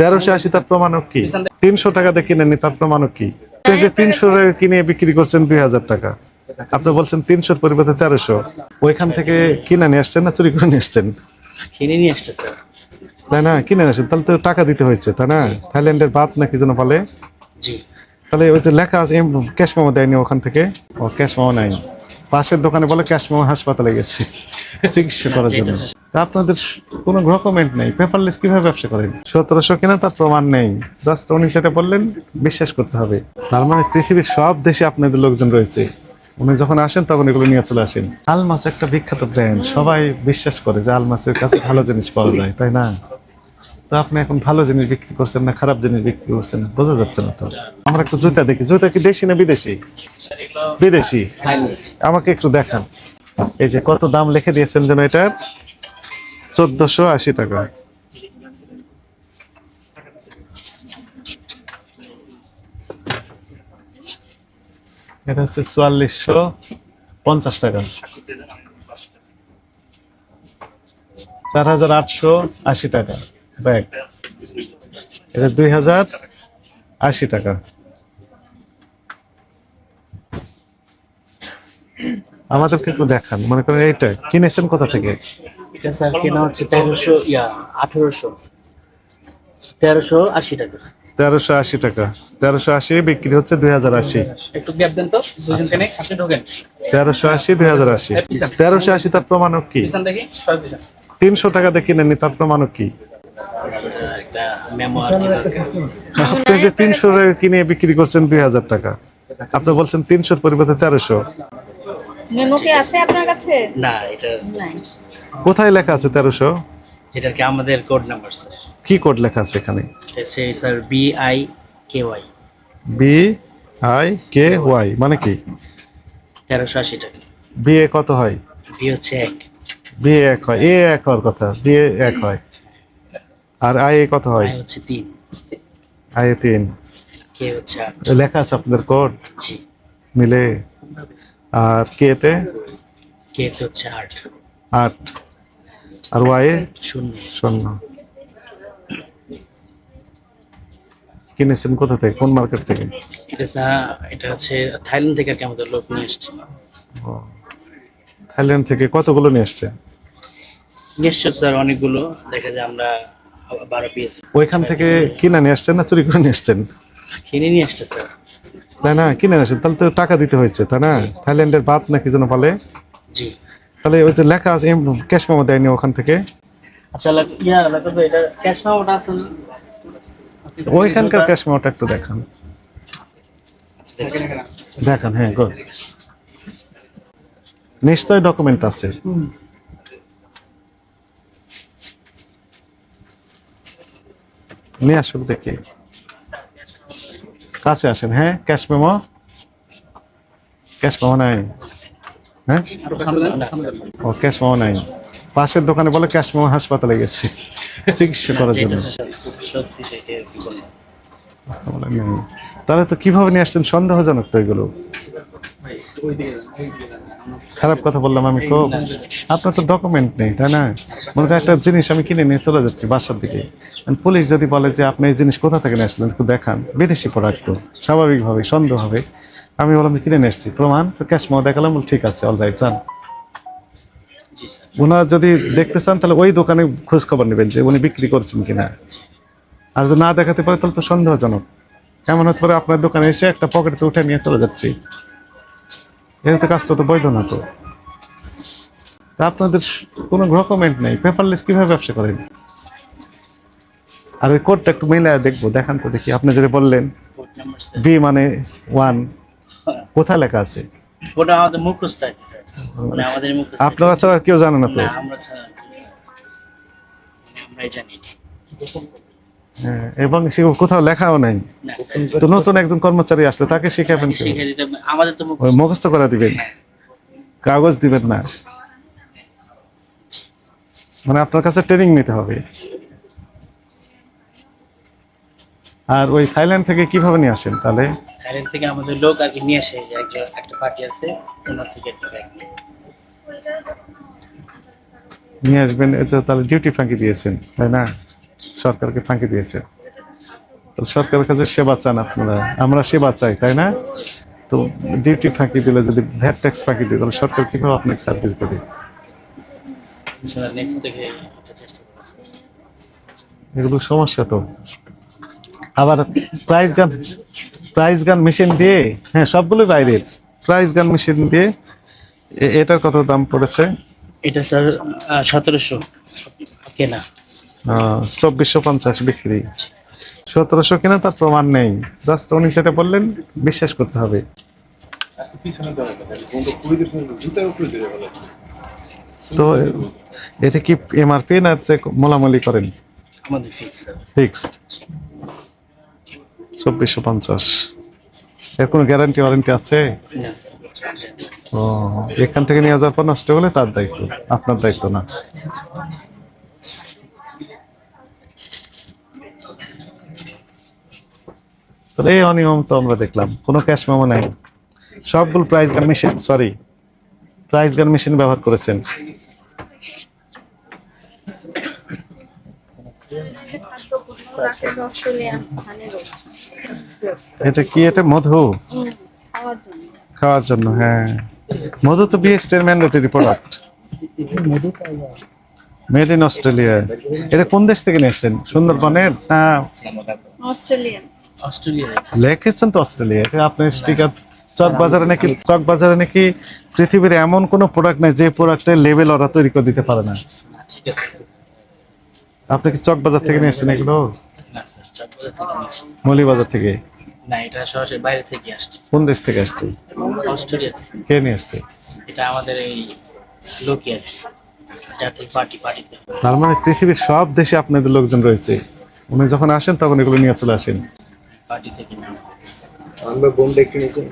তেরোশো আশি তার প্রমাণক কি? তিনশো টাকা দিয়ে কিনেনি তার প্রমাণক কি? যে তিনশো কিনে বিক্রি করছেন দুই হাজার টাকা। আপনি বলছেন তিনশোর পরিবর্তে তেরোশো। ওইখান থেকে কিনে নিয়ে আসছেন না চুরি করে নিয়ে আসছেন? কিনে নিয়ে আসছে স্যার। তাই না কিনে তাহলে তো টাকা দিতে হয়েছে তাই না? থাইল্যান্ডের ভাত নাকি যেন বলে? তাহলে ওই যে লেখা আছে ক্যাশ মেমো দেয়নি ওখান থেকে? ও ক্যাশ মেমো নাই পাশের দোকানে বলে ক্যাশ হাসপাতালে গেছে। চিকিৎসা করার জন্য। আপনাদের কোনো ডকুমেন্ট নেই। পেপারলেস কীভাবে ব্যবসা করেন? সতেরোশো কিনা তার প্রমাণ নেই। জাস্ট উনি সেটা বললেন বিশ্বাস করতে হবে। তার মানে পৃথিবীর সব দেশে আপনাদের লোকজন রয়েছে। উনি যখন আসেন তখন এগুলো নিয়ে চলে আসেন। আলমাস একটা বিখ্যাত ব্র্যান্ড সবাই বিশ্বাস করে যে আলমাসের কাছে ভালো জিনিস পাওয়া যায় তাই না? তো আপনি এখন ভালো জিনিস বিক্রি করছেন না খারাপ জিনিস বিক্রি করছেন? না বোঝা যাচ্ছে না তো। আমরা একটু জুতা দেখি। জুতা কি দেশি না বিদেশি? বিদেশি। আমাকে একটু দেখান। এই যে কত দাম লিখে দিয়েছেন যেন এটার চোদ্দশো আশি টাকা। এটা হচ্ছে চুয়াল্লিশশো পঞ্চাশ টাকা। চার হাজার আটশো আশি টাকা। ব্যাগ এটা দুই হাজার আশি টাকা। আমাদেরকে একটু দেখান মনে করেন এইটা কিনেছেন কোথা থেকে? এটা স্যার কেনা হচ্ছে তেরোশো ইয়া আঠেরোশো। তেরোশো আশি টাকা। তেরোশো আশি টাকা। তেরোশো আশি বিক্রি হচ্ছে দুই হাজার আশি। একটু গ্যাপ দেন তো দুজন কেনে আপনি ঢোকেন। তেরোশো আশি দুই হাজার আশি। তেরোশো আশি তার প্রমাণক কি? তিনশো টাকা দিয়ে কিনেনি তার প্রমাণক কি? আপনি যে তিনশো কিনে বিক্রি করছেন দুই হাজার টাকা। আপনি বলছেন তিনশোর পরিবর্তে তেরোশো। মেমো কি আছে আপনার কাছে? না এটা নাই। কোথায় লেখা আছে তেরোশো? যেটা কি আমাদের কোড নাম্বার স্যার কি কোড লেখা আছে এখানে? সেই sir B I K Y B I K Y মানে কি? তেরোশো আশি টাকা। বি এ কত হয়? বি হচ্ছে এক। বি এ এক হয় এ এক হওয়ার কথা বি এ এক হয়। আর আই এ কত হয়? আই হচ্ছে তিন। আই এ তিন। কে হচ্ছে লেখা আছে আপনাদের কোড? জি। মিলে। আর কে তে? কে হচ্ছে আট। আট। আর ওয়াই? এ শূন্য। শূন্য। কিনেছেন কোথা থেকে? কোন মার্কেট থেকে? এটা এটা হচ্ছে থাইল্যান্ড থেকে আমাদের লোক নিয়ে এসছে। থাইল্যান্ড থেকে কতগুলো নিয়ে আসছে নিশ্চয় স্যার অনেকগুলো। দেখা যায় আমরা বারো পিস ওইখান থেকে কিনে নিয়ে আসছেন না চুরি করে নিয়ে আসছেন? কিনে নিয়ে আসছে স্যার। তাই না কিনে নিয়ে আসছেন। তাহলে তো টাকা দিতে হয়েছে তাই না? থাইল্যান্ডের বাদ নাকি যেন বলে? জি। তাহলে ওই যে লেখা আছে ক্যাশ মেমো দেয়নি ওখান থেকে। আচ্ছা ইয়া লাগবে এটা ক্যাশ মেমোটা আছে ওইখানকার ক্যাশ মেমোটা একটু দেখান। দেখান হ্যাঁ গো নিশ্চয় ডকুমেন্ট আছে। নিয়ে আসুন দেখি। কাছে আসেন হ্যাঁ? Cash memo? ক্যাশ মেমো নাই। হ্যাঁ? ও, ক্যাশ মেমো নাই। পাশের দোকানে বলে ক্যাশ মেমো হাসপাতালে গেছে। চিকিৎসা করার জন্য। তাহলে তো কীভাবে নিয়ে আসছেন? সন্দেহজনক তো এগুলো। খারাপ কথা বললাম আমি খুব। আপনার তো ডকুমেন্ট নেই, তাই না? মনে করেন একটা জিনিস আমি কিনে নিয়ে চলে যাচ্ছি বাসার দিকে। পুলিশ যদি বলে যে আপনি এই জিনিস কোথা থেকে নিয়ে আসলেন, একটু দেখান। বিদেশি প্রোডাক্ট তো, স্বাভাবিকভাবে সন্দেহ হবে আমি বললাম কিনে নিয়ে এসেছি প্রমাণ, তো ক্যাশ মো দেখালাম ঠিক আছে অলরাইট যান। জি স্যার ওনারা যদি দেখতে চান, তাহলে ওই দোকানে খোঁজ খবর নেবেন যে উনি বিক্রি করছেন কিনা। আর যদি না দেখাতে পারে, তাহলে তো সন্দেহজনক। এমন হতে পারে আপনার দোকানে এসে একটা পকেটে উঠে নিয়ে চলে যাচ্ছি। এর তো কাজটা তো বৈধ না তো। তা আপনাদের কোনো ডকুমেন্ট নেই। পেপারলেস কীভাবে ব্যবসা করেন? আর ওই কোডটা একটু মিলে দেখব দেখান তো দেখি। আপনি যেটা বললেন বি মানে ওয়ান কোথায় লেখা আছে? ওটা আমাদের মুখস্থ আর কি স্যার মানে আমাদের মুখস্থ। আপনারা ছাড়া কেউ জানে না তো। আমরা ছাড়া আমরাই জানি। এবং সে কোথাও লেখাও নাই। তো নতুন একজন কর্মচারী আসলে তাকে শিখাবেন কি শিখে দিতে হবে। আমাদের তো মুখস্থ করে দিবেন। কাগজ দিবেন না। মানে আপনার কাছে ট্রেনিং নিতে হবে। আর ওই থাইল্যান্ড থেকে কীভাবে নিয়ে আসেন তাহলে? থাইল্যান্ড থেকে আমাদের লোক আর কি নিয়ে আসে। একজন একটা পার্টি আছে ওনার থেকে নিয়ে। আসবেন এ তো তাহলে ডিউটি ফাঁকি দিয়েছেন তাই না? সরকারকে ফাঁকি দিয়েছে। তো সরকারের কাছে সেবা চান আপনারা। আমরা সেবা চাই তাই না? তো ডিউটি ফাঁকি দিলে যদি ভ্যাট ট্যাক্স ফাঁকি দিই তাহলে সরকার কীভাবে আপনাকে সার্ভিস দেবে? এগুলো সমস্যা তো। আবার প্রাইস গান প্রাইস গান মেশিন দিয়ে হ্যাঁ সবগুলোই বাইরের। প্রাইস গান মেশিন দিয়ে এটার কত দাম পড়েছে? এটা স্যার সতেরোশো কেনা। চব্বিশশো পঞ্চাশ বিক্রি। সতেরোশো কিনা তার প্রমাণ নেই। জাস্ট উনি যেটা বললেন বিশ্বাস করতে হবে। তো এটা কি এমআরপি না হচ্ছে মোলামুলি করেন? ফিক্সড চব্বিশশো পঞ্চাশ। এর কোনো গ্যারান্টি ওয়ারেন্টি আছে? ও এখান থেকে নিয়ে যাওয়ার পর নষ্ট হলে তার দায়িত্ব আপনার দায়িত্ব না। তাহলে এই অনিয়ম তো আমরা দেখলাম। কোনো ক্যাশ মেমো নাই। সবগুলো price gun machine sorry price gun machine ব্যবহার করেছেন। এটা কি? এটা মধু? খাওয়ার জন্য হ্যাঁ। মধু তো বিএসটি এর mandatory product made in Australia এটা কোন দেশ থেকে নিয়ে এসেছেন সুন্দরবনের? না? অস্ট্রেলিয়ান অস্ট্রেলিয়া লিখেছেন তো অস্ট্রেলিয়া। আপনার স্টিকার চক বাজারে নাকি চক বাজারে নাকি পৃথিবীর এমন কোনো প্রোডাক্ট নাই যে প্রোডাক্টের লেভেল ওরা তৈরি করে দিতে পারে না। ঠিক আছে আপনি কি চক বাজার থেকে নিয়ে এসেছেন এগুলো? না স্যার চকবাজার থেকে নিয়ে আসি। মৌলিবাজার থেকে? না এটা সরাসরি বাইরে থেকে আসছে। কোন দেশ থেকে আসছে? অস্ট্রেলিয়া থেকে। কে নিয়ে আসছে? এটা আমাদের এই লোকের জাতীয় পার্টি পার্টিতে তার মানে পৃথিবীর সব দেশে আপনাদের লোকজন রয়েছে। উনি যখন আসেন তখন এগুলো নিয়ে চলে আসেন। পার্টি থেকে নেওয়া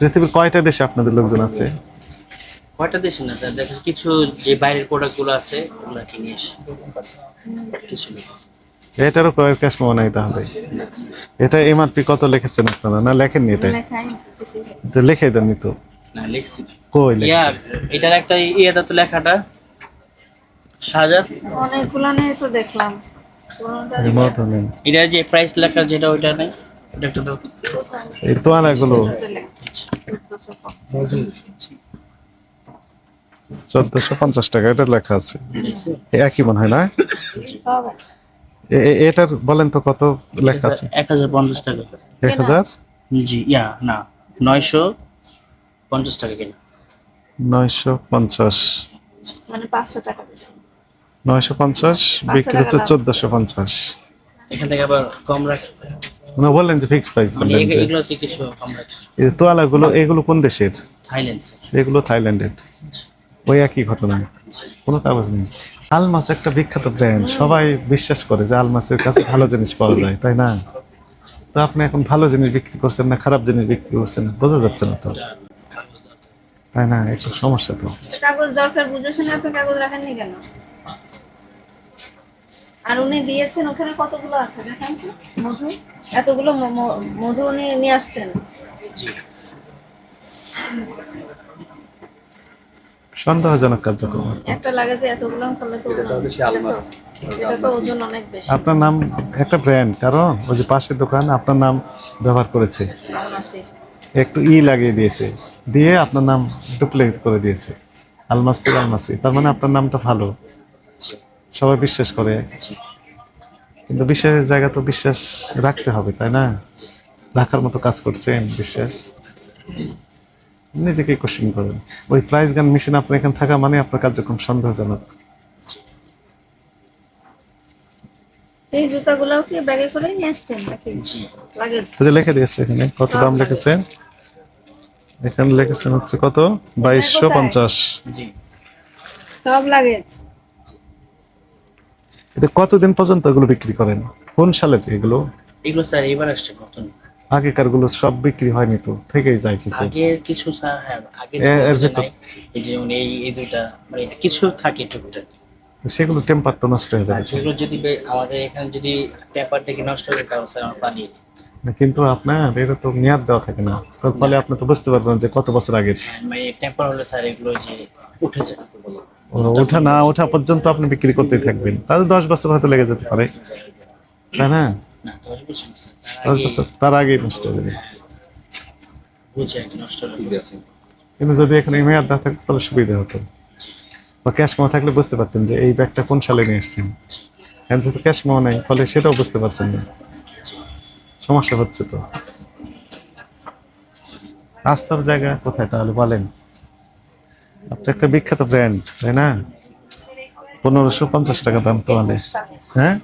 পৃথিবীর কয়টা দেশে আপনাদের লোকজন আছে? কয়টা দেশে না স্যার? দেখেন কিছু যে বাইরের প্রোডাক্টগুলো আছে ওগুলো কি নিয়ে আসি কিছু আসি। এটারও কয়েক ক্যাশ মেমো নাই তাহলে। এটা এমআরপি কত লিখেছেন আপনারা? না লেখেননি এটা? তো লিখে দেননি তো? না লিখছি না। কই ইয়া এটার একটা ইয়েটা তো লেখাটা। শাহজাদ অনেকগুলানে তো দেখলাম। কোনোটা এটার যে প্রাইস লেখা যেটা ওইটা নেই। ওটা একটা দাও। এই চোদ্দশো পঞ্চাশ টাকা এটা লেখা আছে। একই মনে হয় না? এটার বলেন তো কত লেখা আছে? এক হাজার পঞ্চাশ টাকা। এক হাজার? জি ইয়া না নয়শো পঞ্চাশ টাকা কিনা। নয়শো পঞ্চাশ। মানে পাঁচশো টাকা নয়শো পঞ্চাশ বিক্রি হচ্ছে চোদ্দশো পঞ্চাশ। এখান থেকে আবার কম রাখে। উনি বললেন যে ফিক্সড প্রাইস মানে বললেন এগ- যে এগুলোতে কিছু কম রাখে এই যে তোয়ালাগুলো এগুলো কোন দেশের? থাইল্যান্ড এগুলো থাইল্যান্ডের। ওই একই ঘটনা। কোনো কাগজ নেই। আলমাস একটা বিখ্যাত ব্র্যান্ড সবাই বিশ্বাস করে যে আলমাসের কাছে ভালো জিনিস পাওয়া যায় তাই না? তো আপনি এখন ভালো জিনিস বিক্রি করছেন না খারাপ জিনিস বিক্রি করছেন বোঝা যাচ্ছে না তো। তাই না? একটু সমস্যা তো। কাগজ দরকার বুঝে শুনে আপনি কাগজ রাখেননি কেন? আর উনি দিয়েছেন ওখানে কতগুলো আছে? দেখেন তো। মধু? এতগুলো মধু নিয়ে আসছেন। সন্দেহজনক কার্যক্রম। একটা লাগে যে এতগুলো করলে তো এটা তো ওজন অনেক বেশি। আপনার নাম একটা ব্র্যান্ড কারণ ওই যে পাশের দোকান আপনার নাম ব্যবহার করেছে। একটু ই লাগিয়ে দিয়েছে। দিয়ে আপনার নাম ডুপ্লিকেট করে দিয়েছে। আলমাস আলমাসি তার মানে আপনার নামটা ভালো। সবাই বিশ্বাস করে। কিন্তু বিশ্বাসের জায়গা তো বিশ্বাস রাখতে হবে তাই না? রাখার মতো কাজ করছেন বিশ্বাস? নিজেকে কোশ্চিন করেন। ওই প্রাইজ গান মেশিন আপনার এখানে থাকা মানে আপনার কার্যক্রম সন্দেহজনক। এই জুতাগুলোও কি ব্যাগে করে নিয়ে আসছেন নাকি? লাগেজ? লিখে দিয়েছে এখানে কত দাম লিখেছেন? এখানে লিখেছেন হচ্ছে কত? বাইশশো পঞ্চাশ। জি। সব লাগেজ। এটা কতদিন পর্যন্ত এগুলো বিক্রি করেন? কোন সালের এগুলো? এগুলো স্যার এবার আসছে নতুন। আগেকারগুলো সব বিক্রি হয়নি তো থেকেই যায় কিছু। আগের কিছু স্যার হ্যাঁ আগে এই যে যেমন এই এই দুইটা মানে কিছু থাকে টুকটাক। সেগুলো টেম্পার তো নষ্ট হয়ে যাবে সেগুলো যদি আমাদের এখানে যদি পেপার থেকে নষ্ট হয়ে যায় তাহলে স্যার আমার পানি কিন্তু আপনার এটা তো মেয়াদ দেওয়া থাকে না। তার ফলে আপনি তো বুঝতে পারবেন যে কত বছর আগে। মানে টেম্পার হলে স্যার এগুলো যে উঠে যায়। ওঠা না ওঠা পর্যন্ত আপনি বিক্রি করতেই থাকবেন। তাহলে দশ বছর হয়তো লেগে যেতে পারে। তাই না? না দশ বছর তার আগে আগেই নষ্ট হয়ে যাবে। হলো। কিন্তু যদি এখানে মেয়াদ না থাকতো তাহলে সুবিধা হতো। বা ক্যাশ মেমো থাকলে বুঝতে পারতেন যে এই ব্যাগটা কোন সালে নিয়ে এসেছেন এখন যেহেতু ক্যাশ মেমো নেই ফলে সেটাও বুঝতে পারছেন না। সমস্যা হচ্ছে তো। রাস্তার জায়গা কোথায় তাহলে বলেন? আপনি একটা বিখ্যাত ব্র্যান্ড তাই না? পনেরোশো পঞ্চাশ টাকা দাম তাহলে হ্যাঁ?